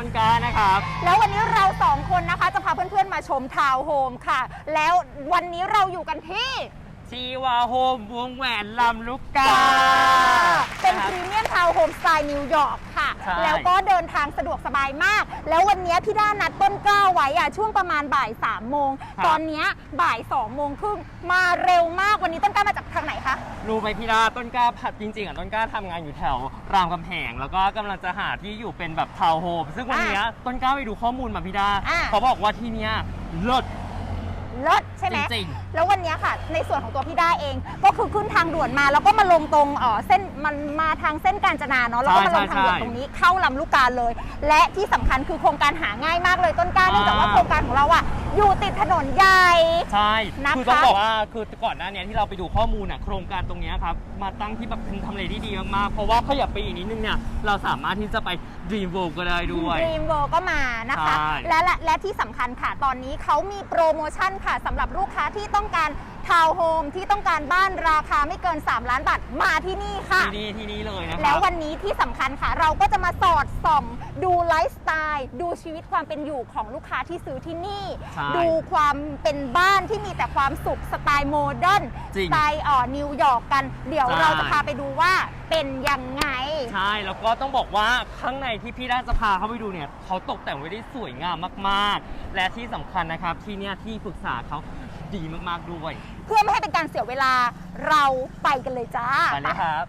ต้นกล้านะครับ แล้ววันนี้เราสองคนนะคะจะพาเพื่อนๆมาชมทาวน์โฮมค่ะ แล้ววันนี้เราอยู่กันที่ชีวาโฮมวงแหวนลำลูกกา เป็นนะคพรับรีเมียมทาวน์โฮมสไตล์นิวยอร์กค่ะ ใช่ แล้วก็เดินทางสะดวกสบายมาก แล้ววันนี้พี่ด้านัดต้นกล้าไว้อะช่วงประมาณบ่าย3ามโมง ตอนเนี้ยบ่าย2องโมงครึ่งมาเร็วมาก วันนี้ต้นกล้ามาจากทางไหนคะ รู้ไหมพี่ดาต้นกล้าผัดจริงๆอะต้นกล้าทำงานอยู่แถวรามคำแหงแล้วก็กำลังจะหาที่อยู่เป็นแบบทาวน์โฮมซึ่งวันเนี้ยต้นกล้าไปดูข้อมูลมาพี่ดาอะเขาบอกว่าที่เนี้ยเลิศ เลิศใช่ไหมจริงแล้ววันเนี้ยค่ะ ในส่วนของตัวพี่ด้าเอง ก็คือขึ้นทางด่วนมา แล้วก็มาลงตรงเออเส้นมันมาทางเส้นกาญจนาเนาะแล้วก็มาลงทางด่วนตรงนี้เข้าลำลูกกาเลย และที่สำคัญคือโครงการหาง่ายมากเลยต้นกล้าเนื่องจากว่าโครงการของเราอะ อยู่ติดถนนใหญ่ ใช่นะคะ คือต้องบอกว่าคือก่อนหน้าเนี้ยที่เราไปดูข้อมูลอะโครงการตรงเนี้ยครับมาตั้งที่แบบเป็นทำเลที่ดีมากๆเพราะว่าขยับไปอีกนิดนึงเนี่ยเราสามารถที่จะไป Dream World ก็ได้ด้วย ดรีมเวิลก็มานะคะ ใช่และและและที่สำคัญค่ะ ตอนนี้เขามีโปรโมชั่นค่ะสำหรับลูกค้าที่ต้องการ ทาวน์โฮมที่ต้องการบ้านราคาไม่เกิน 3 ล้านบาทมาที่นี่ค่ะ ที่นี่ที่นี่เลยนะคแล้รัวบวันนี้ที่สำคัญค่ะ เราก็จะมาสอดส่องดูไลฟ์สไตล์ดูชีวิตความเป็นอยู่ของลูกค้าที่ซื้อที่นี่ ใช่ดูความเป็นบ้านที่มีแต่ความสุขสไตล์โมเดิร์นจริงสไตล์อ่อนิวยอร์กกัน เดี๋ยวใช่ เราจะพาไปดูว่าเป็นยังไง ใช่แล้วก็ต้องบอกว่าข้างในที่พี่ด้าจะพาเข้าไปดูเนี่ยเขาตกแต่งไว้ได้สวยงามมาก ๆ และที่สำคัญนะครับที่เนี่ยที่ปรึกษาเขา ดีมากๆด้วย เพื่อไม่ให้เป็นการเสียเวลาเราไปกันเลยจ้า ไปเลยครับ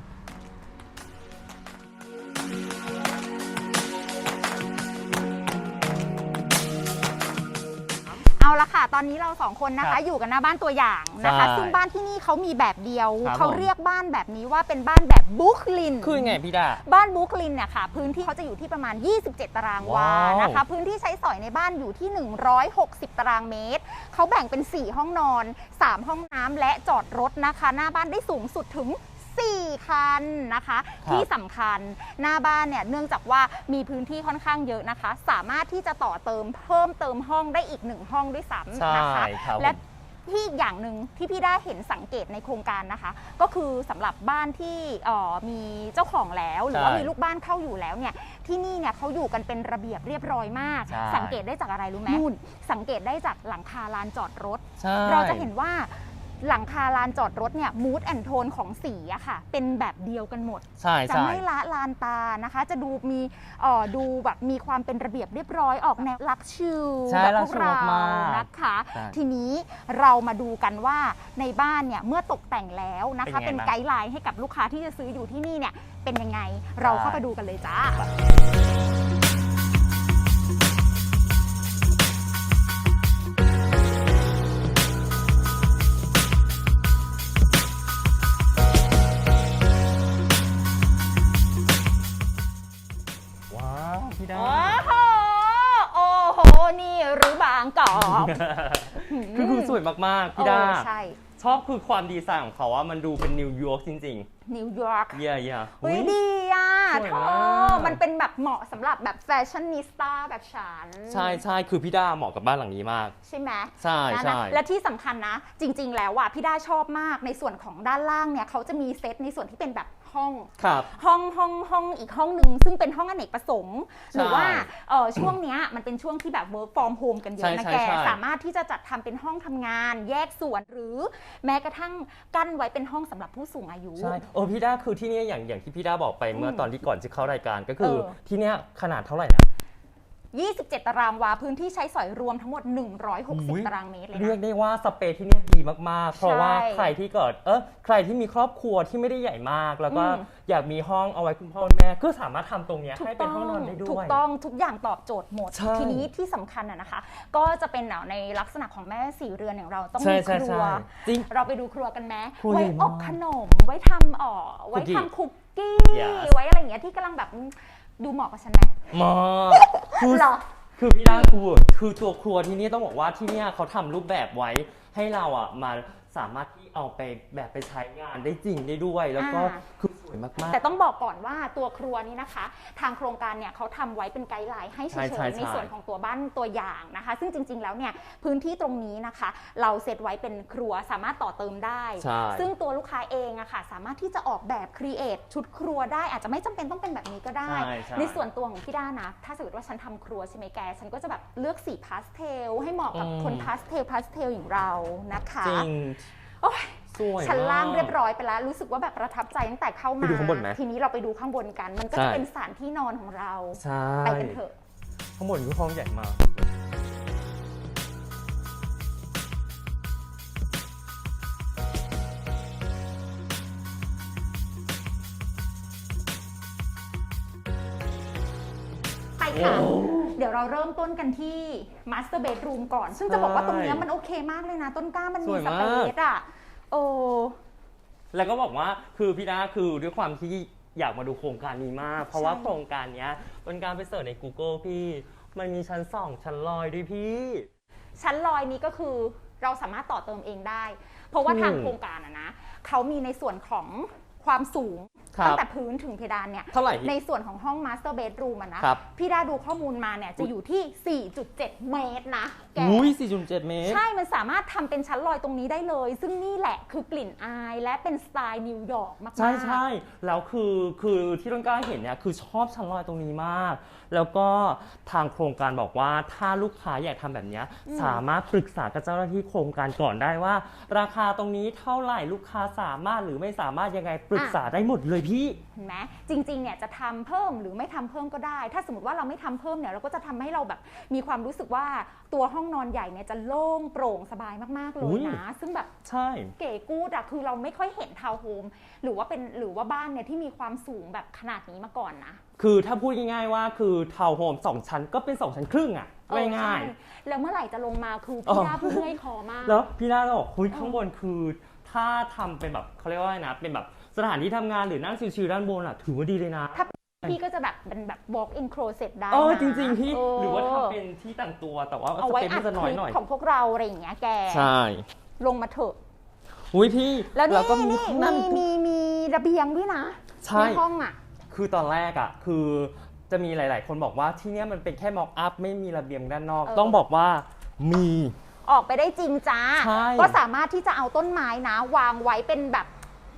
ละค่ะ ตอนนี้เราสองคนนะครัคะ บอยู่กันหน้าบ้านตัวอย่างนะคะ ใช่ซึ่งบ้านที่นี่เขามีแบบเดียว ครับเขาผม เรียกบ้านแบบนี้ว่าเป็นบ้านแบบบุคลิน คือไงพี่ดา บ้านบรูคลินเนี่ยค่ะ พื้นที่เขาจะอยู่ที่ประมาณ 27 ตารางวาว้าวนะคะ พื้นที่ใช้สอยในบ้านอยู่ที่ 160 ตารางเมตร เขาแบ่งเป็น 4 ห้องนอน 3 ห้องน้ำและจอดรถนะคะ หน้าบ้านได้สูงสุดถึง 4 คันนะคะที่สำคัญหน้าบ้านเนี่ยเนื่องจากว่ามีพื้นที่ค่อนข้างเยอะนะคะ สามารถที่จะต่อเติมเพิ่มเติมห้องได้อีกหนึ่งห้องด้วยซ้ำนะคะครับและที่อีกอย่างหนึ่งที่พี่ได้เห็นสังเกตในโครงการนะคะ ก็คือสำหรับบ้านที่เอ่อมีเจ้าของแล้ว หรือว่าใช่มีลูกบ้านเข้าอยู่แล้วเนี่ยที่นี่เนี่ยเขาอยู่กันเป็นระเบียบเรียบร้อยมาก ใช่ สังเกตได้จากอะไรรู้ไหมนู่นสังเกตได้จากหลังคาลานจอดรถ ใช่ เราจะเห็นว่า หลังคาลานจอดรถเนี่ยมูดแอนโทนของสีอะค่ะ เป็นแบบเดียวกันหมด ใช่จะใช่ไม่ละลานตานะคะ จะดูมีเอ่อดูแบบมีความเป็นระเบียบเรียบร้อยออกแนวลักชิลใช่แบบรัพกวกชูเรามากนะคะ ใช่ทีนี้เรามาดูกันว่าในบ้านเนี่ยเมื่อตกแต่งแล้วนะคะ เป็เป็นนไงบ้าง ไกด์ไลน์ให้กับลูกค้าที่จะซื้ออยู่ที่นี่เนี่ยเป็นยังไงเราเข้าไปดูกันเลยจ้า คือคือสวยมากๆพี่ดาโอ้ใช่ ชอบคือความดีไซน์ของเขาว่ามันดูเป็นนิวยอร์กจริงนิวยอร์กๆ เยี่ยเยี่ยเฮ้ยดีอะสวยเธมาอกมันเป็นแบบเหมาะสำหรับแบบแฟชั่นนิสต้าแบบฉัน ใช่ใช่คือพี่ดาเหมาะกับบ้านหลังนี้มาก ใช่ไหมใช่นะใช่และที่สำคัญนะ จริง ๆ แล้วอะพี่ด้าชอบมากในส่วนของด้านล่างเนี่ยเขาจะมีเซตในส่วนที่เป็นแบบ ห้องครับห้องห้องห้องอีกห้องหนึ่งซึ่งเป็นห้องอเนกประสงค์ หรือว่าเออช่วงเนี้ยมันเป็นช่วงที่แบบ work from home กันเยอะนะใช่แกใช่ใช่สามารถที่จะจัดทำเป็นห้องทำงาน แยกส่วนหรือแม้กระทั่งกั้นไว้เป็นห้องสำหรับผู้สูงอายุใช่เออพี่ดาคือที่เนี่ยอย่างอย่างที่พี่ดาบอกไปเมื่อมตอนที่ก่อนจะเข้ารายการก็คือเออที่เนี่ยขนาดเท่าไหร่นะ 27 ตารางวา พื้นที่ใช้สอยรวมทั้งหมด อุ๊ย 160 ตารางเมตรเลยเรียกนะ ได้ว่าสเปซที่เนี่ยดีมากๆ เพราะว่าใช่ใครที่เกิด เออใครที่มีครอบครัวที่ไม่ได้ใหญ่มาก แล้วก็อืม อยากมีห้องเอาไว้คุณพ่อคุณแม่ ก็สามารถทำตรงเนี้ยถูให้กเป็นต้ห้อองงนอนได้ด้วย ถูกต้องทุกอย่างตอบโจทย์หมด ใช่ทีนี้ที่สำคัญอะนะคะ ก็จะเป็นแนวในลักษณะของแม่สี่เรือนอย่างเราต้องใช่มีใช่ครัใช่วจริงเราไปดูครัวกันไหมครัวไว้ใหญ่อมากบขนมไว้ทำอ๋อไว้คุกกี้ ทำคุกกี้ Yes ไว้อะไรอย่างเงี้ยที่กำลังแบบ ดูเหมาะกับฉันไหมมากคือเหรอ คือพี่ดาคือคือตัวครัวที่นี่ต้องบอกว่าที่เนี่ยเขาทำรูปแบบไว้ให้เราอะมาสามารถที่ เอาไปแบบไปใช้งานได้จริงได้ด้วย แล้วก็อ่าคือสวยมากแต่ต้องบอกก่อนว่าตัวครัวนี้นะคะ ทางโครงการเนี่ยเขาทำไว้เป็นไกด์ไลน์ให้เฉใช่ใช่ยใช่ๆในส่วนของตัวบ้านตัวอย่างนะคะ ซึ่งจริง ๆ แล้วเนี่ยพื้นที่ตรงนี้นะคะ เราเซตไว้เป็นครัวสามารถต่อเติมได้ ใช่ ซึ่งตัวลูกค้าเองอะค่ะ สามารถที่จะออกแบบครีเอทชุดครัวได้อาจจะไม่จำเป็นต้องเป็นแบบนี้ก็ได้ ใช่ใช่ในส่วนตัวของพี่ด้านะ ถ้าสมมติว่าฉันทำครัวใช่ไหมแก ฉันก็จะแบบเลือกสีพาสเทลให้เหมาะกับอืม คนพาสเทลพาสเทลอย่างเรานะคะ จริง โอ้ยสวยชั้นล่างมกเรียบร้อยไปแล้ว รู้สึกว่าแบบประทับใจตั้งแต่เข้ามา ไปดูข้างบนไหมทีนี้เราไปดูข้างบนกัน มันก็ใช่ จะเป็นสถานที่นอนของเรา ใช่ไปกันเถอะ ข้างบนคือห้องใหญ่มากไปค่ะเดี๋ยวเราเริ่มต้นกันที่ Master Bedroom ก่อน ซึ่งจะบอกว่าตรงเนี้ยมันโอเคมากเลยนะ ต้นกล้ามันสมีวยสมาก เปซอะโอ้ แล้วก็บอกว่าคือพี่ดาคือด้วยความที่อยากมาดูโครงการนี้มาก เพราะว่าโครงการเนี้ยเป็นการไปเสิร์ชใน Google พี่ มันมีชั้นสองชั้นลอยด้วยพี่ ชั้นลอยนี้ก็คือเราสามารถต่อเติมเองได้ เพราะว่าอืมทางโครงการอะนะเขามีในส่วนของ ความสูงครับตั้งแต่พื้นถึงเพดานเนี่ยเท่าไหร่ ในส่วนของห้อง Master Bedroom อะนะครับ พี่ได้ดูข้อมูลมาเนี่ยจะอยู่ที่ 4.7 เมตรนะแกอุ้ย4.7 เมตร ใช่ มันสามารถทำเป็นชั้นลอยตรงนี้ได้เลย ซึ่งนี่แหละคือกลิ่นอายและเป็นสไตล์นิวยอร์กมากๆ ใช่ใช่แล้วคือคือที่ต้นกล้าเห็นเนี่ยคือชอบชั้นลอยตรงนี้มาก แล้วก็ทางโครงการบอกว่าถ้าลูกค้าอยากทำแบบเนี้ยอืมสามารถปรึกษากับเจ้าหน้าที่โครงการก่อนได้ว่า ราคาตรงนี้เท่าไหร่ลูกค้าสามารถหรือไม่สามารถยังไงปรึกษาได้หมดเลยพี่ เห็นไหมจริงๆเนี่ยจะทำเพิ่มหรือไม่ทำเพิ่มก็ได้ ถ้าสมมติว่าเราไม่ทำเพิ่มเนี่ยเราก็จะทำให้เราแบบมีความรู้สึกว่าตัวห้องนอนใหญ่เนี่ยจะโล่งโปร่งสบายมากๆเลอุ๊ยย นะ ซึ่งแบบ ใช่ เก๋กูดอะคือเราไม่ค่อยเห็นทาวน์โฮมหรือว่าเป็นหรือว่าบ้านเนี่ยที่มีความสูงแบบขนาดนี้มาก่อนนะ คือถ้าพูดง่ายๆว่าคือทาวน์โฮมสองชั้นก็เป็นสองชั้นครึ่งอะเออง่ายใช่แล้วเมื่อไหร่จะลงมาคืออ๋พี่อดาเพิ่งเมื่อยคอมากๆแล้วพี่น่าก็บอกคุยข้างบนคือ ถ้าทำเป็นแบบเขาเรียกว่าไงนะเป็นแบบสถานที่ทำงานหรือนั่งชิลๆด้านบนอะถือว่าดีเลยนะ ถ้าพี่ก็จะแบบเป็นแบบ walk in closet ได้เออนะจริงๆพี่เหรือว่าทำเป็นที่แต่งตัวแต่ว่าเอาสไว้เปซอัมัดนจะคน้อยลิปหน่อยของพวกเราอะไรอย่างเงี้ยแก ใช่ลงมาเถอะ อุ้ยพี่แล้วนี่ก็มีนี่ห้องนั่งมีมีมีระเบียงด้วยนะใช่ ในห้องอะ คือตอนแรกอะคือจะมีหลาย ๆ คนบอกว่าที่เนี้ยมันเป็นแค่ม็อกอัพไม่มีระเบียงด้านนอก เออ ต้องบอกว่ามี ออกไปได้จริงจ้า ใช่ ก็สามารถที่จะเอาต้นไม้นะ วางไว้เป็นแบบ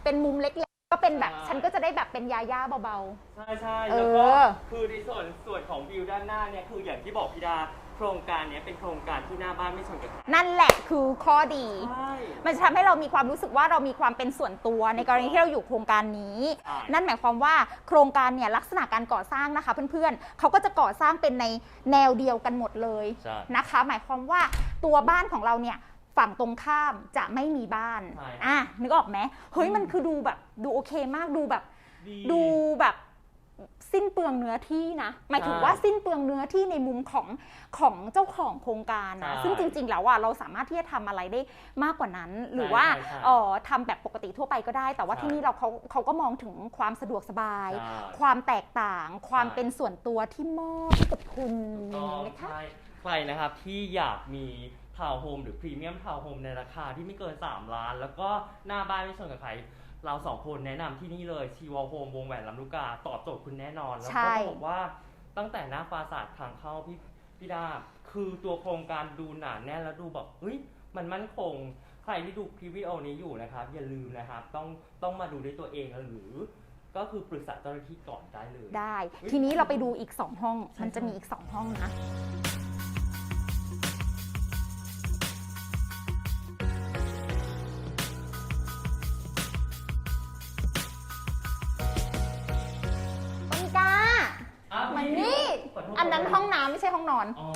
เป็นมุมเล็กๆ ก็เป็นแบบใช่ฉันก็จะได้แบบเป็นยาย่าเบา ใช่ใช่เออแล้วก็คือในส่วนส่วนของวิวด้านหน้าเนี่ยคืออย่างที่บอกพี่ดา โครงการเนี้ยเป็นโครงการที่หน้าบ้านไม่ชนกับใครๆนั่นแหละคือข้อดี ใช่ มันจะทำให้เรามีความรู้สึกว่าเรามีความเป็นส่วนตัวในกรณีที่เราอยู่โครงการนี้ ใช่ นั่นหมายความว่าโครงการเนี่ยลักษณะการก่อสร้างนะคะ เพื่อนๆเขาก็จะก่อสร้างเป็นในแนวเดียวกันหมดเลยใช่ นะคะ หมายความว่าตัวบ้านของเราเนี่ยฝั่งตรงข้ามจะไม่มีบ้านใช่ อะนึกออกไหมเฮ้ยมันคือดูแบบดูโอเคมากดูแบบ ดี ดูแบบ สิ้นเปลืองเนื้อที่นะหมายถึงใช่ว่าสิ้นเปลืองเนื้อที่ในมุมของของเจ้าของโครงการนะใช่ซึ่งจริง ๆ แล้วอะเราสามารถที่จะทำอะไรได้มากกว่านั้น หรือว่าใช่ใช่เออทำแบบปกติทั่วไปก็ได้ แต่ว่าใช่ที่นี่เราเขาเขาก็มองถึงความสะดวกสบายใช่ความแตกต่าง ความใช่เป็นส่วนตัวที่มอบให้กับคุณต้องนะคะใช่ใครนะครับที่อยากมีทาวน์โฮมหรือพรีเมียมทาวน์โฮมในราคาที่ไม่เกิน 3 ล้าน แล้วก็หน้าบ้านไม่ชนกับใคร เราสองคนแนะนำที่นี่เลยชีวาโฮมวงแหวนลำลูกกาตอบโจทย์คุณแน่นอน แล้วใช่ ก็ต้องบอกว่าตั้งแต่หน้าปราสาททางเข้าพี่พี่ดาบคือตัวโครงการดูหนาแน่นแล้วดูแบบเฮ้ยมันมั่นคง ใครที่ดูคลิปวิดีโอนี้อยู่นะครับ อย่าลืมนะครับต้องต้องมาดูด้วยตัวเองหรือ ก็คือปรึกษาเจ้าหน้าที่ก่อนได้เลย ได้เฮ้ยทีนี้เราไปดูอีก 2 ห้องใช่มันจะมีอีก 2 ห้องนะ ห้องน้ำไม่ใช่ห้องนอน อ๋อ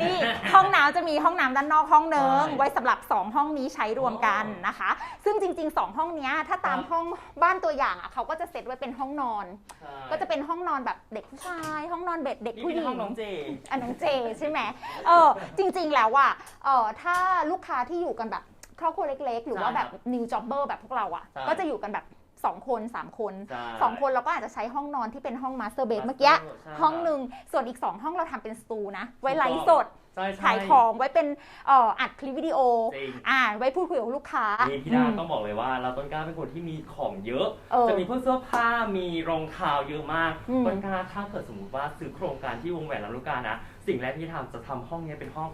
นี่ห้องน้ำจะมีห้องน้ำด้านนอกห้องหนึ่งใช่ไว้สำหรับ 2 ห้องนี้ใช้รวมกันนะคะ ซึ่งจริง ๆ 2 ห้องเนี้ยถ้าตามครับ ห้องบ้านตัวอย่างอะเขาก็จะเซตไว้เป็นห้องนอน ใช่ก็จะเป็นห้องนอนแบบเด็กผู้ชาย ห้องนอนเด็กเด็กนี่ผู้เป็หนญิห้องงน้องเจ อันน้องเจใช่ไหมเออจริงๆแล้วอะเออถ้าลูกค้าที่อยู่กันแบบครอบครัวล็ก ๆ หรือว่าแบบ new jobber แบบพวกเราอะใช่ ก็จะอยู่กันแบบ 2 คน 3 คน ใช่2 คนเราก็อาจจะใช้ห้องนอนที่เป็นห้อง master bed เมื่อกี้ ใช่ห้องหนึ่งส่วนอีก 2 ห้องเราทำเป็นสตูนะ ไว้ไลฟ์สดใช่ใช่ขายของไว้เป็นเอ่ออัดคลิปวิดีโอ จริงอ่าไว้พูดคุยกับลูกค้านี่พี่ดาอืมต้องบอกเลยว่า เราต้นกล้าเป็นคนที่มีของเยอะ เออ จะมีพวกเสื้อผ้ามีรองเท้าเยอะมากอืม ต้นกล้าถ้าเกิดสมมติว่าซื้อโครงการที่วงแหวนลำลูกกานะ สิ่งแรกที่ทำจะทำห้องเนี้ยเป็นห้อง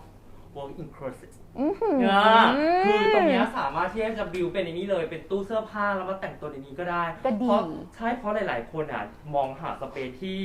work in closet อื้อหืออ่าคือตรงเนี้ยสามารถที่จะบิวเป็นในนี้เลย เป็นตู้เสื้อผ้าแล้วมาแต่งตัวในนี้ก็ได้ก็ดีเพราะใช่เพราะหลาย ๆ คนอะมองหาสเปซที่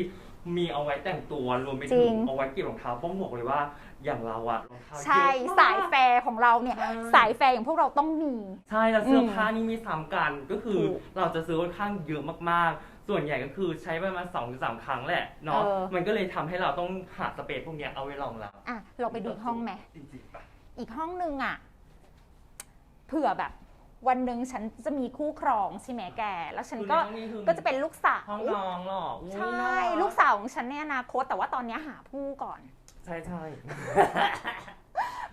มีเอาไว้แต่งตัวรวมไปจถึริง งเอาไว้เก็บรองเท้าป้องบอกเลยว่าอย่างเราอะรองเท้าใช่เยอะมก สายแฟร์ของเราเนี่ย ใช่ สายแฟร์อย่างพวกเราต้องมี ใช่แล้วเสื้ออมผ้านี่มีซ้ำกันก็คือถูกเราจะซื้อค่อนข้างเยอะมากๆ ส่วนใหญ่ก็คือใช้ประมาณสองถึงสามครั้งแหละเนาะเออ มันก็เลยทำให้เราต้องหาสเปซพวกเนี้ยเอาไว้รองรับอะเราไปดูอีกห้องไหม จริงๆปะ อีกห้องนึงอะเผื่อแบบ วันหนึ่งฉันจะมีคู่ครองใช่ไหมแก แล้วฉันก็คือในห้องคือ ก็จะเป็นลูกสาวห้องนอนหรออุ๊ยใช่น่ารัลูกสาวของฉันในอนาคตแต่ว่าตอนนี้หาผู้ก่อน ใช่ใช่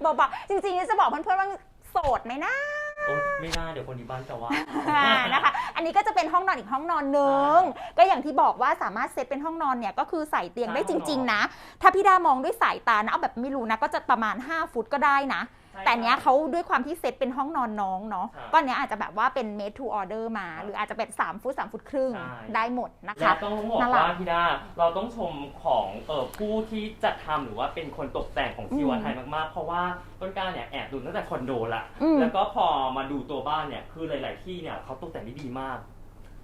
บอกบอกจริงๆจะบอกเพื่อนๆว่าโสดไหมนะโอ๊ยไม่น่าเดี๋ยวคนที่บ้านจะว่าอ่านะคะ อันนี้ก็จะเป็นห้องนอนอีกห้องนอนหนึ่งก็อย่างที่บอกว่าสามารถเซตเป็นห้องนอนเนี่ยก็คือใส่เตียงได้จริง ๆ นะ ถ้าพี่ดามองด้วยสายตานะเอาแบบไม่รู้นะก็จะประมาณ 5 ฟุตก็ได้นะใช่ แต่เนี้ยเขาด้วยความที่เซตเป็นห้องนอนน้องเนาะครับ ก็เนี้ยอาจจะแบบว่าเป็น made to order มา หรืออาจจะเป็น3ฟุต3ฟุตครึ่งใช่ได้หมดนะและคะ ต้องบอกน่ารักว่าพี่ดาเราต้องชมของเอ่อผู้ที่จัดทำหรือว่าเป็นคนตกแต่งของชีวไทยมากๆ เพราะว่าต้นกล้าเนี่ยแอบดูตั้งแต่คอนโดละอืม แล้วก็พอมาดูตัวบ้านเนี่ยคือหลาย ๆ ที่เนี่ยเขาตกแต่งได้ดีมาก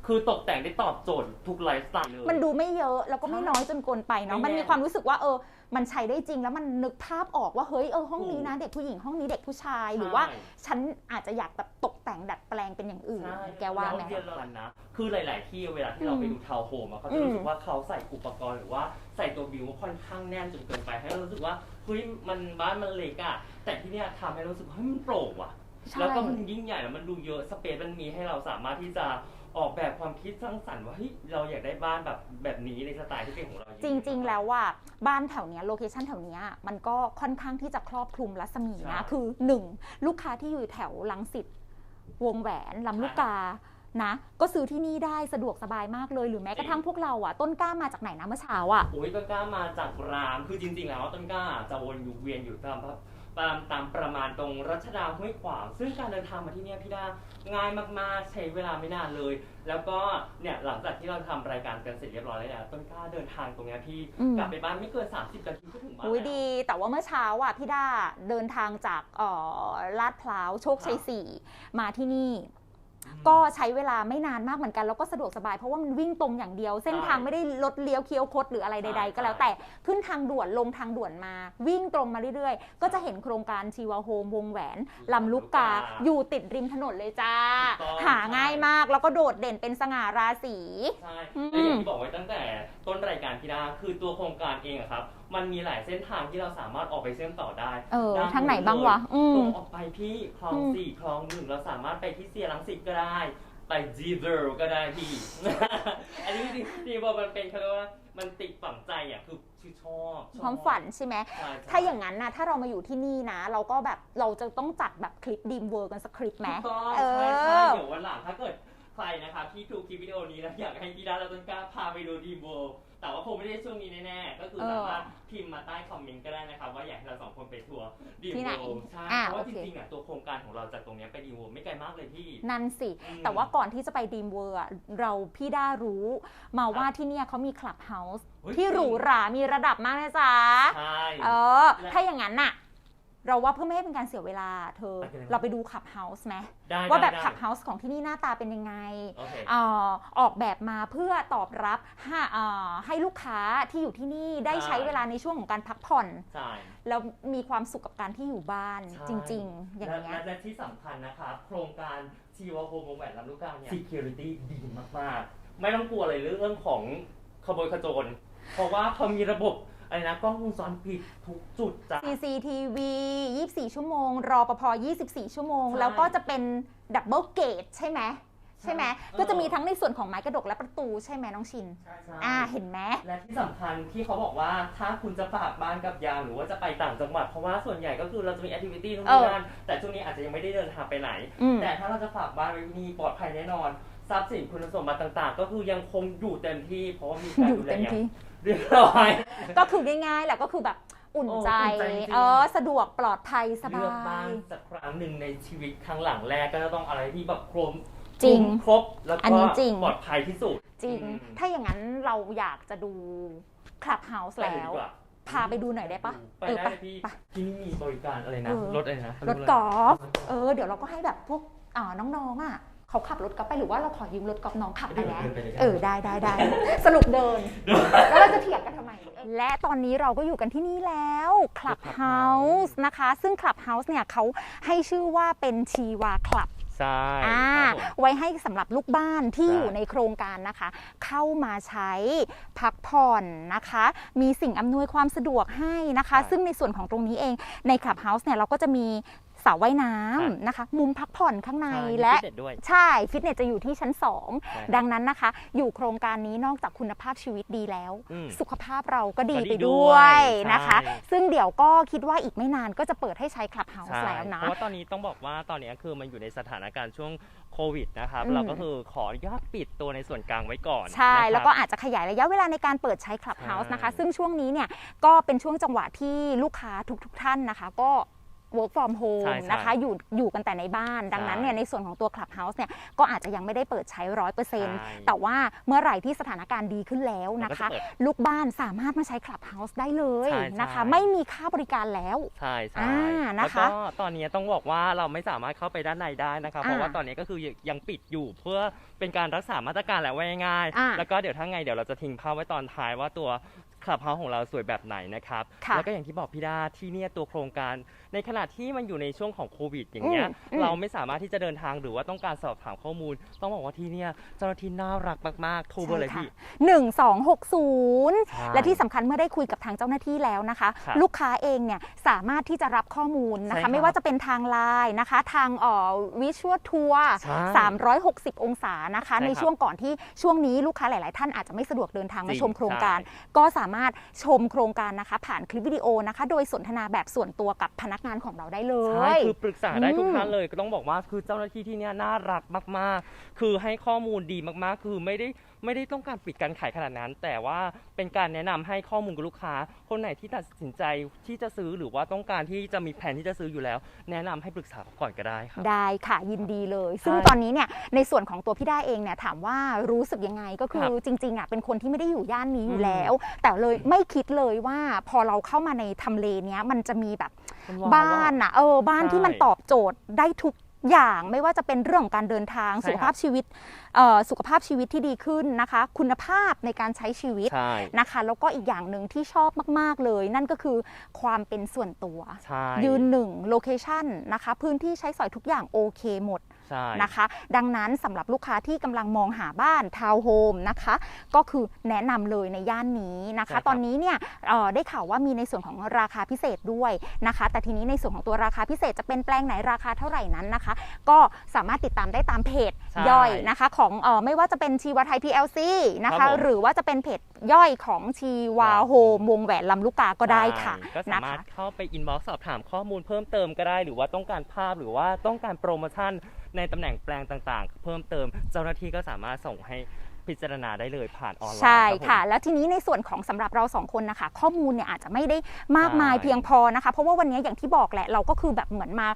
คือตกแต่งได้ตอบโจทย์ทุกไลฟ์สไตล์เลย มันดูไม่เยอะแล้วก็ไม่ใช่น้อยจนเกินไปเนาะไม่มันแน่มีความรู้สึกว่าเออ มันใช้ได้จริงแล้วมันนึกภาพออกว่าเฮ้ยเออห้องนี้นะเด็กผู้หญิงห้องนี้เด็กผู้ชายหรือว่าใช่ฉันอาจจะอยากแบบตกแต่งดัดแปลงเป็นอย่างอื่นใช่แกว่าไหมแล้วเรียนรันนะคือหลาย ๆ ที่เวลาที่เราอืมไปดูทาวน์โฮมอะเขาอืจะมรู้สึกว่าเขาใส่อุปกรณ์หรือว่าใส่ตัวบิวค่อนข้างแน่นจนเกินไปให้เรารู้สึกว่าเฮ้ยมันบ้านมันเล็กอะแต่ที่เนี้ยทำให้เรารู้สึกว่าเฮ้ยมันโปร่งว่ะใช่แล้วก็มันยิ่งใหญ่แล้วมันดูเยอะสเปซมันมีให้เราสามารถที่จะ ออกแบบความคิดสร้างสรรค์ว่าเฮ้ยเราอยากได้บ้านแบบแบบนี้ในสไตล์ที่เป็นของเราจริง ๆ แล้วว่าบ้านแถวเนี้ยโลเคชันแถวเนี้ยมันก็ค่อนข้างที่จะครอบคลุมรัศมีนะ คือ 1 ลูกค้าที่อยู่แถวลังสิตวงแหวนลำลูกกานะก็ซื้อที่นี่ได้สะดวกสบายมากเลยหรือแม้กระทั่งพวกเราอะต้นกล้ามาจากไหนนะเมื่อเช้าอะโอ้ยต้นกล้ามาจากรามคือจริง ๆ แล้วต้นกล้าจะวนอยู่เวียนอยู่ตาม ตามตามประมาณตรงรัชดาห้วยขวาง ซึ่งการเดินทางมาที่เนี่ยพี่ดาง่ายมากๆ ใช้เวลาไม่นานเลย แล้วก็เนี่ยหลังจากที่เราทำรายการกันเสร็จเรียบร้อยแล้วเนี่ยต้นกล้าเดินทางตรงเนี้ยพี่อืม กลับไปบ้านไม่เกิน 30นาทีก็ถึงบ้านอุ้ยแล้ว ดี แต่ว่าเมื่อเช้าอะพี่ด้าเดินทางจากเอ่อลาดพร้าวโชคชัยครับสี่มาที่นี่อืม ก็ใช้เวลาไม่นานมากเหมือนกันแล้วก็สะดวกสบายเพราะว่ามันวิ่งตรงอย่างเดียว เส้นทางใช่ไม่ได้ลดเลี้ยวเคี้ยวคดหรืออะไรใดใช่ๆก็แล้วใช่แต่ขึ้นทางด่วนลงทางด่วนมา วิ่งตรงมาเรื่อยๆ ก็จะเห็นโครงการชีวาโฮมวงแหวนลำลูกกาอยู่ติดริมถนนเลยจ้า ถูกต้อง หาง่ายมากแล้วก็โดดเด่นเป็นสง่าราศี ใช่อืมและอย่างที่บอกไว้ตั้งแต่ต้นรายการพี่ดาคือตัวโครงการเองอะครับมันมีหลายเส้นทางที่เราสามารถออกไปเชื่อมต่อได้เออด้ทางไหนบ้างวะอืตรมงออกไปพี่คลองอืม สี่คลองหนึ่งเราสามารถไปที่เซียรังสิตก็ได้ ไปจีเวอร์ก็ได้พี่ อันนี้ดีดีพอมันเป็นเขาเรียกว่ามันติดฝังใจอะคือชื่อชอบชอบความฝันใช่ไหม ใช่ใช่ ถ้าอย่างนั้นนะถ้าเรามาอยู่ที่นี่นะ เราก็แบบเราจะต้องจัดแบบคลิปดีมเวอร์กันสักคลิปไหมถูกต้องเอใช่ใช่อ เดี๋ยววันหลังถ้าเกิดใครนะคะที่ดูคลิปวิดีโอนี้แล้วอยากให้พี่ดาและต้นกล้าพาไปดูดีมโว แต่ว่าคงไม่ได้ช่วงนี้แน่ๆ ก็คือเออสามารถพิมพ์มาใต้คอมเมนต์ก็ได้นะครับว่าอยากให้เราสองคนไปทัวร์ดีที่ไหนโวใช่อ่าเพราะว่าโอจเค ริงๆอะตัวโครงการของเราจากตรงเนี้ยไปดีโวไม่ไกลมากเลยพี่ นั่นสิ อืมแต่ว่าก่อนที่จะไปดีมเวอร์เราพี่ด้ารู้มาว่าครับที่เนี่ยเขามีคลับเฮาส์เฮ้ย ที่หรูหรา มีระดับมากนะจ๊ะ ใช่ เออและถ้าอย่างนั้นน่ะ เราว่าเพื่อไม่ให้เป็นการเสียเวลาเธอไปกันเลยเราไปดูคลับเฮาส์ไหมได้ว่าแบบได้คลับเฮาส์ของที่นี่หน้าตาเป็นยังไงโอเคเอ่อออกแบบมาเพื่อตอบรับให้เอ่อให้ลูกค้าที่อยู่ที่นี่ได้ใช่ใช้เวลาในช่วงของการพักผ่อนใช่แล้วมีความสุขกับการที่อยู่บ้านใช่จริง ๆ อย่างเงี้ยและและที่สำคัญนะครับโครงการชีวโฮมวงแหวนลำลูกกาเนี่ย security ดีมากๆ ไม่ต้องกลัวเลยเรื่องของขโมยขโจรเพราะว่าเขามีระบบ อะไรนะกล้องวงจรปิดทุกจุดจ้ะ CCTV 24 ชั่วโมง รอปภ24 ชั่วโมง ใช่แล้วก็จะเป็นดับเบิลเกตใช่ไหมใช่ไหมเออ ก็จะมีทั้งในส่วนของไม้กระดกและประตูใช่ไหมน้องชินใช่ใช่อ่าเห็นไหม และที่สำคัญที่เขาบอกว่าถ้าคุณจะฝากบ้านกับยามหรือว่าจะไปต่างจังหวัด เพราะว่าส่วนใหญ่ก็คือเราจะมีแอคทิวิตี้นู่นเอนี่อนั่นแต่ช่วงนี้อาจจะยังไม่ได้เดินทางไปไหน อืม แต่ถ้าเราจะฝากบ้านไว้ที่นี่ปลอดภัยแน่นอน ทรัพย์สินคุณสมบัติต่างๆ ก็คือยังคงอยู่เต็มที่เพราะว่ามีการอยู่ดูแลเต็มอย่างที่ เรียบร้อย ก็คือง่ายๆแหละก็คือแบบอุ่นโอ้ใจอุ่นใจจริงๆ เออ สะดวกปลอดภัยสบาเลือกบ้านยสักครั้งหนึ่งในชีวิตครั้งหลังแรกก็จะต้องอะไรที่แบบครบจริง ครบแล้วอันก็นี้จริง ปลอดภัยที่สุด จริง อืม ถ้าอย่างนั้นเราอยากจะดูคลับเฮาส์ไปเยแล้ว ดีกาพาไปดูหน่อยได้ปะไปเออได้ไปเลยพี่ไปที่นี่มีบริการอะไรนะเออ รถอะไรนะรถกอล์ฟเออ เดี๋ยวเราก็ให้แบบพวกอ่าน้องๆอะ เขาขับรถกอล์ฟไปหรือว่าเราขอยืมรถกอล์ฟน้องขับไปเดี๋ยวแล้วเดินไปเลยกันเออได้ได้ได้สรุปเดิน แล้วเราจะเถียงกันทำไม และตอนนี้เราก็อยู่กันที่นี่แล้ว Clubhouse นะคะ ซึ่ง Clubhouse เนี่ยเขาให้ชื่อว่าเป็นชีวาคลับใช่อ่าครับผมไว้ให้สำหรับลูกบ้านที่ใช่อยู่ในโครงการนะคะ เข้ามาใช้พักผ่อนนะคะ มีสิ่งอำนวยความสะดวกให้นะคะใช่ซึ่งในส่วนของตรงนี้เองใน Clubhouse เนี่ยเราก็จะมี สระว่ายน้ใช่ำนะคะ มุมพักผ่อนข้างในใช่มีและฟิตเนสด้วย ใช่ฟิตเนสจะอยู่ที่ชั้น ใช่2ดังนั้นนะคะ อยู่โครงการนี้นอกจากคุณภาพชีวิตดีแล้ว อืมสุขภาพเราก็ดีก็ดีไปด้ด้ววยยนะคะ ใช่ ซึ่งเดี๋ยวก็คิดว่าอีกไม่นานก็จะเปิดให้ใช้ Clubhouse ใช่แล้วนะ เพราะว่าตอนนี้ต้องบอกว่าตอนนี้คือมันอยู่ในสถานการณ์ช่วงโควิดนะครับ อืม เราก็คือขออนุญาตปิดตัวในส่วนกลางไว้ก่อนใช่ นะครับ แล้วก็อาจจะขยายระยะเวลาในการเปิดใช้ Clubhouse ใช่นะคะซึ่งช่วงนี้เนี่ยก็เป็นช่วงจังหวะที่ลูกค้าทุกๆทท่านนะคะ ก็ work from ใช่ home ใช่นะคะอยู่อยู่กันแต่ในบ้าน ดังนั้นเนี่ยในส่วนของตัว Clubhouse เนี่ยก็อาจจะยังไม่ได้เปิดใช้ร้อยเปอร์เซ็นต์ใช่แต่ว่าเมื่อไหร่ที่สถานการณ์ดีขึ้นแล้วเรานะก็จคะเปิดลูกบ้านสามารถมาใช้ Clubhouse ได้เลยใช่นะคะใช่ไม่มีค่าบริการแล้ว ใช่ใช่อ่านะคะแล้วก็ตอนนี้ต้องบอกว่าเราไม่สามารถเข้าไปด้านในได้นะครับเพราะอ่าว่าตอนนี้ก็คือยังปิดอยู่เพื่อเป็นการรักษามาตรการแหละว่าง่ายๆอ่าแล้วก็เดี๋ยวถ้าไงเดี๋ยวเราจะทิ้งภาพไว้ตอนท้ายว่าตัวค ลับเฮาส์ของเราสวยแบบไหนนะครับ ค่ะแล้วก็อย่างที่บอกพี่ดาที่เนี่ยตัวโครงการ ในขณะที่มันอยู่ในช่วงของโควิด อย่างเงี้ย อืมอืม เราไม่สามารถที่จะเดินทางหรือว่าต้องการสอบถามข้อมูล ต้องบอกว่าที่เนี่ยเจ้าหน้าที่น่ารักมากๆโทรเบอร์เลยพี่หนึ่งสองหกศูนย์ใช่และที่สำคัญเมื่อได้คุยกับทางเจ้าหน้าที่แล้วนะคะ ครับลูกค้าเองเนี่ยสามารถที่จะรับข้อมูลนะใช่ครัคะ บไม่ว่าจะเป็นทางไลน์นะคะ ทางเอ่อวิชวลทัวร์ใช่360 องศานะคะ ใช่ครับในช่วงก่อนที่ช่วงนี้ลูกค้าหลาย ๆ ท่านอาจจะไม่สะดวกเดินทางจมาริงชมโครงการใช่ก็สามารถชมโครงการนะคะ ผ่านคลิปวิดีโอนะคะ โดยสนทนาแบบส่วนตัวกับพนักงานของเราได้เลใช่ยคือปรึกษาได้ทุกอืมท่านเลยก็ต้องบอกว่าคือเจ้าหน้าที่ที่เนี่ยน่ารักมากๆ คือให้ข้อมูลดีมากๆ คือไม่ได้ไม่ได้ต้องการปิดการขายขนาดนั้น แต่ว่าเป็นการแนะนำให้ข้อมูลกับลูกค้า คนไหนที่ตัดสินใจที่จะซื้อหรือว่าต้องการที่จะมีแผนที่จะซื้ออยู่แล้ว แนะนำให้ปรึกษาเขาก่อนก็ได้ครับได้ค่ะยินดีเลย ซึ่งใช่ตอนนี้เนี่ยในส่วนของตัวพี่ด้าเองเนี่ยถามว่ารู้สึกยังไงก็คืครัอบจริงๆอะเป็นคนที่ไม่ได้อยู่ย่านนี้อยู่อืมแล้ว แต่เลยไม่คิดเลยว่าพอเราเข้ามาในทำเลเนี้ยมันจะมีแบบมันว้าวบ้านอะเออบ้านใช่ที่มันตอบโจทย์ได้ทุก อย่างไม่ว่าจะเป็นเรื่องของการเดินทางใช่สุขภาพชีวิตเอ่อสุขภาพชีวิตที่ดีขึ้นนะคะ คุณภาพในการใช้ชีวิตใช่ นะคะแล้วก็อีกอย่างหนึ่งที่ชอบมาก ๆ เลย นั่นก็คือความเป็นส่วนตัว ใช่ ยืนหนึ่งโลเคชันนะคะ พื้นที่ใช้สอยทุกอย่างโอเคหมดใช่ นะคะ ดังนั้นสำหรับลูกค้าที่กำลังมองหาบ้านทาวน์โฮมนะคะ ก็คือแนะนำเลยในย่านนี้นะคะ ตอนนี้เนี่ยเอ่อได้ข่าวว่ามีในส่วนของราคาพิเศษด้วยนะคะ แต่ทีนี้ในส่วนของตัวราคาพิเศษจะเป็นแปลงไหนราคาเท่าไหร่นั้นนะคะ ก็สามารถติดตามได้ตามเพจใช่ย่อยนะคะ ของเออไม่ว่าจะเป็นชีวาไทย PLC นะครัคะบผมหรือว่าจะเป็นเพจย่อยของชีวาโฮมวงแหวนลำลูกกาก็ได้ค่ะใช่ก็สานะมารถคะเข้าไปอินบ็อกซ์สอบถามข้อมูลเพิ่มเติมก็ได้ หรือว่าต้องการภาพหรือว่าต้องการโปรโมชั่น ในตำแหน่งแปลงต่างๆ เพิ่มเติมเจ้าหน้าที่ก็สามารถส่งให้พิจารณาได้เลยผ่านออนไลน์ใช่รับผมค่ะ แล้วทีนี้ในส่วนของสำหรับเราสองคนนะคะ ข้อมูลเนี่ยอาจจะไม่ได้มากมายใช่เพียงพอนะคะ เพราะว่าวันนี้อย่างที่บอกแหละเราก็คือแบบเหมือนมา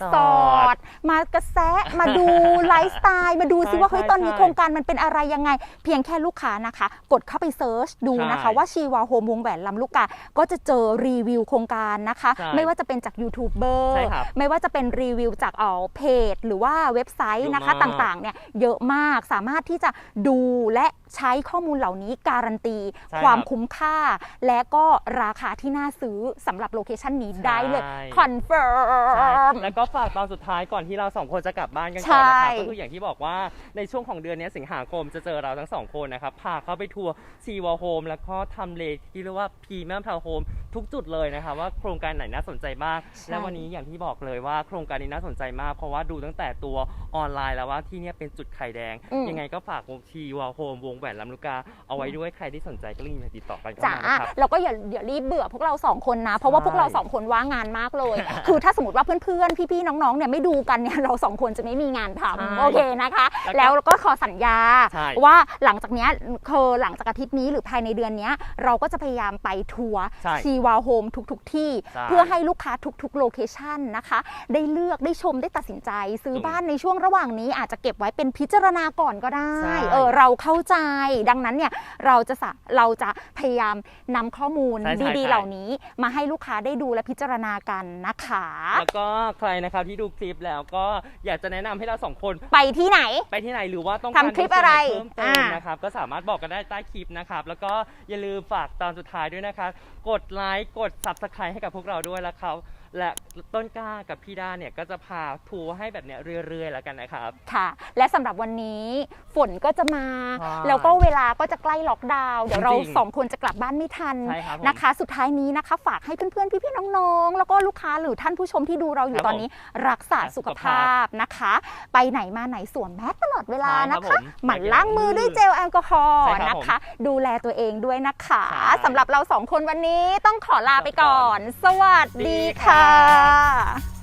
สสออดดมากระแสะมาดูไลฟ์สไตล์มาดูซิใช่ว่าเฮ้ยใช่ตอนนี้ใช่โครงการมันเป็นอะไรยังไง เพียงแค่ลูกค้านะคะ กดเข้าไปเซิร์ชดูนะคะใช่ว่าชีวาโฮมวงแหวนลำลูกกา ก็จะเจอรีวิวโครงการนะคะใช่ไม่ว่าจะเป็นจากยูทูบเบอใช่ร์ครับไม่ว่าจะเป็นรีวิวจากเอ่อเพจ หรือว่าเว็บไซต์นะคะเยอะมากต่างๆเนี่ยเยอะมากสามารถที่จะดูและ ใช้ข้อมูลเหล่านี้การันตี ใช่ความครับคุ้มค่า และก็ราคาที่น่าซื้อสำหรับโลเคชันนี้ได้เลยใช่ คอนเฟิใช่ร์ม แล้วก็ฝากตอนสุดท้ายก่อนที่เราสองคนจะกลับบ้านกันใช่ก่อนนะครับก็คืออย่างที่บอกว่าในช่วงของเดือนนี้สิงหาคมจะเจอเราทั้งสองคนนะครับ พาเข้าไปทัวร์ซีวอลโฮมแล้วก็ทำเลที่เรียกว่าพรีเมียมทาวน์โฮมทุกจุดเลยนะครับว่าโครงการไหนน่าสนใจมากใช่ และวันนี้อย่างที่บอกเลยว่าโครงการนี้น่าสนใจมาก เพราะว่าดูตั้งแต่ตัวออนไลน์แล้วว่าที่เนี่ยเป็นจุดไข่แดงอืมยังไงก็ฝากวงชีวอลโฮมวงงแหวนลำลูกกาเอาไว้ด้วยใครที่สนใจก็รีบมาติดต่อกันเข้าจ้ามานะครับ แล้วก็อย่าอย่ารีบเบื่อพวกเราสองคนนะ เพราะว่าใช่พวกเราสองคนว่างงานมากเลย คือถ้าสมมติว่าเพื่อนๆ พี่ๆ น้องๆ เนี่ยไม่ดูกันเนี่ยเราสองคนจะไม่มีงานทำโอเคนะคะ แล้วก็ขอสัญญา ใช่ ว่าหลังจากเนี้ยคือหลังจากอาทิตย์นี้หรือภายในเดือนเนี้ยเราก็จะพยายามไปทัวร์ใช่ชีวาโฮมทุกๆ ที่ ใช่เพื่อให้ลูกค้าทุกๆ โลเคชันนะคะ ได้เลือกได้ชมได้ตัดสินใจ ซื้อถูกบ้านในช่วงระหว่างนี้อาจจะเก็บไว้เป็นพิจารณาก่อนก็ได้ ใช่ เออเราเข้าใจดังนั้นเนี่ยเราจะสะเราจะพยายามนำข้อมูลใช่ใช่ดีใช่ ๆ เหล่านี้มาให้ลูกค้าได้ดูและพิจารณากันนะคะ แล้วก็ใครนะครับที่ดูคลิปแล้วก็อยากจะแนะนำให้เราสองคนไปที่ไหน ไปที่ไหนหรือว่าต้องทำคลิปอะไรเพิ่มเติมอ่านะครับก็สามารถบอกกันได้ใต้คลิปนะครับ แล้วก็อย่าลืมฝากตอนสุดท้ายด้วยนะครับกดไลค์กด subscribe ให้กับพวกเราด้วยแล้วเขา และต้นกล้ากับพี่ด้าเนี่ยก็จะพาทัวร์ให้แบบเนี้ยเรื่อยๆแล้วกันนะครับ ค่ะ และสำหรับวันนี้ฝนก็จะมา ใช่แล้วก็เวลาก็จะใกล้ล็อกดาวน์เดี๋ยวเราจริงๆสองคนจะกลับบ้านไม่ทันใช่ครับผมนะคะ สุดท้ายนี้นะคะ ฝากให้เพื่อนๆพี่ๆน้องๆ แล้วก็ลูกค้าหรือท่านผู้ชมที่ดูเราอยู่ครับตอนนี้ รักษาสุขภาพนะคะ ไปไหนมาไหนสวมแมสตลอดเวลาใช่ครันะบคะผมหมั่นล้างมือด้วยเจลแอลกอฮอล์ใช่ครับนะคะ ดูแลตัวเองด้วยนะคะใช่ สำหรับเราสองคนวันนี้ต้องขอลาไปก่อน สวัสดีสวัสดีครัค่ะ